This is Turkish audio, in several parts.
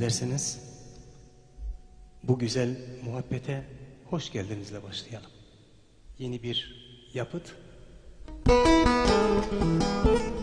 Dilerseniz bu güzel muhabbete hoş geldinizle başlayalım. Yeni bir yapıt. Erenler.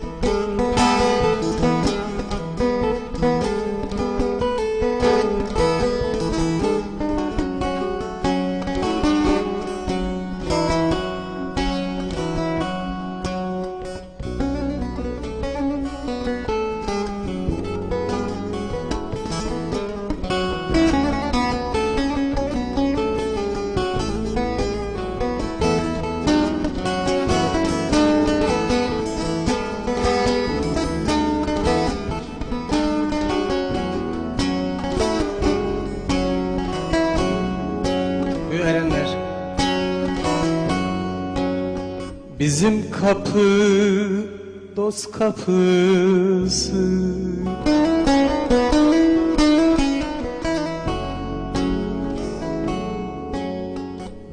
Bizim kapı dost kapısı.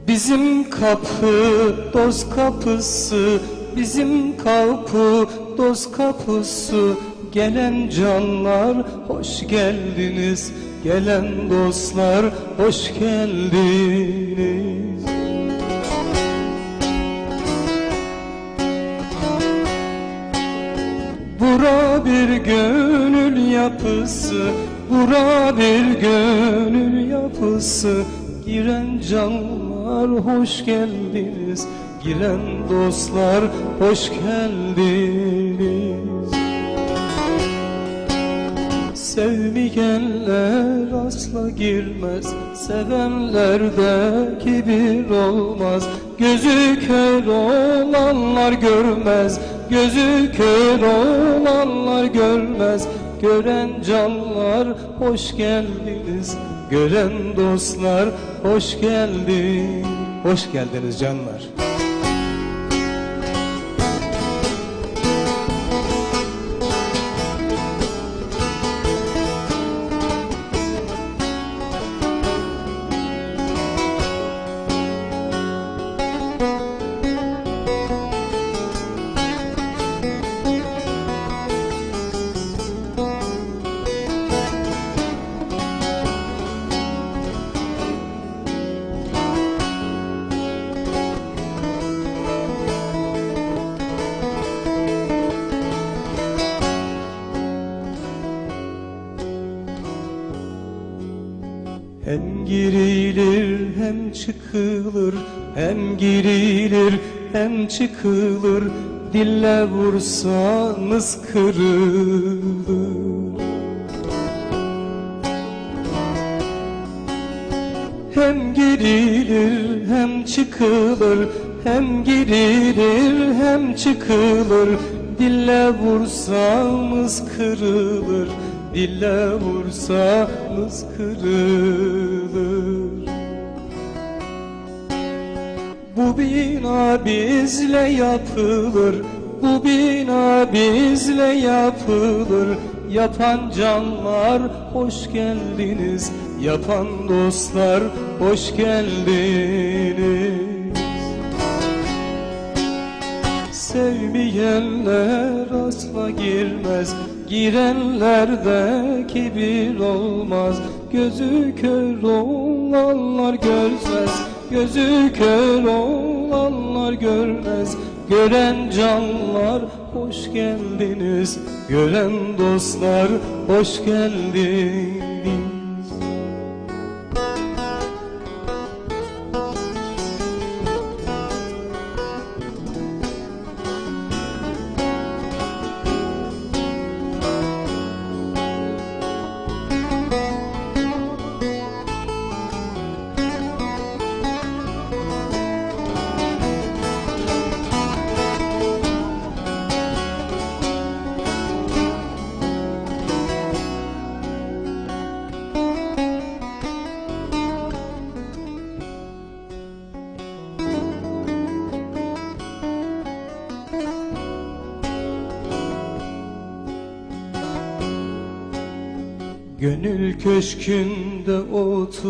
Bizim kapı dost kapısı. Bizim kapı dost kapısı. Gelen canlar hoş geldiniz. Gelen dostlar hoş geldiniz gönül yapısı Bura bir gönül yapısı. Giren canlar hoş geldiniz. Giren dostlar hoş geldiniz. Sevmeyenler asla girmez Sevenlerde kibir olmaz. Gözü kör olanlar görmez Gözü kör olanlar görmez Gören canlar hoş geldiniz. Gören dostlar hoş geldin Hoş geldiniz canlar Hem girilir hem çıkılır. Hem girilir hem çıkılır. Dille vursanız kırılır. Hem girilir hem çıkılır. Hem girilir hem çıkılır Dille vursanız kırılır Dille vursanız kırılır. Bu bina bizle yapılır Bu bina bizle yapılır. Yapan canlar hoş geldiniz. Yapan dostlar hoş geldiniz Sevmeyenler asla girmez. Girenlerde kibir olmaz. Gözü kör olanlar görmez. Gözü kör olanlar görmez. Gören canlar hoş geldiniz. Gören dostlar hoş geldiniz Gönül köşkünde oturan.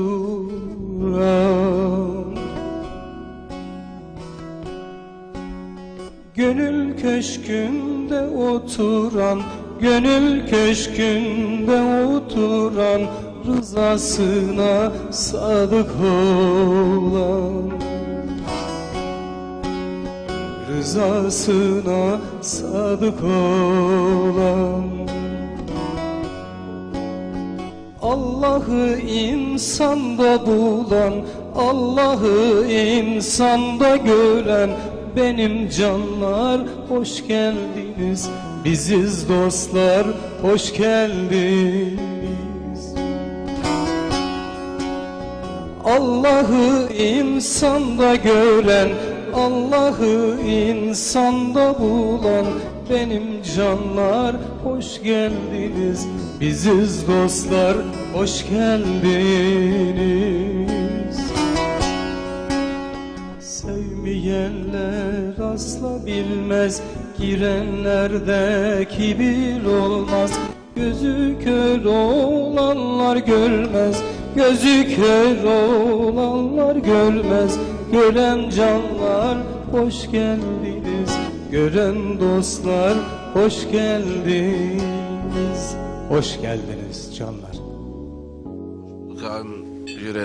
Gönül köşkünde oturan Gönül köşkünde oturan Rızasına sadık olan. Rızasına sadık olan Allah'ı insanda bulan Allah'ı insanda gören Benim canlar. Hoş geldiniz Biziz dostlar hoş geldiniz. Allah'ı insanda gören Allah'ı insanda bulan benim canlar. Hoş geldiniz Biziz dostlar hoş geldiniz. Sevmeyenler asla bilmez Girenlerde kibir olmaz. Gözü kör olanlar görmez Gözü kör olanlar görmez Gören canlar hoş geldiniz. Gören dostlar hoş geldiniz. Hoş geldiniz canlar. Kan yüreğine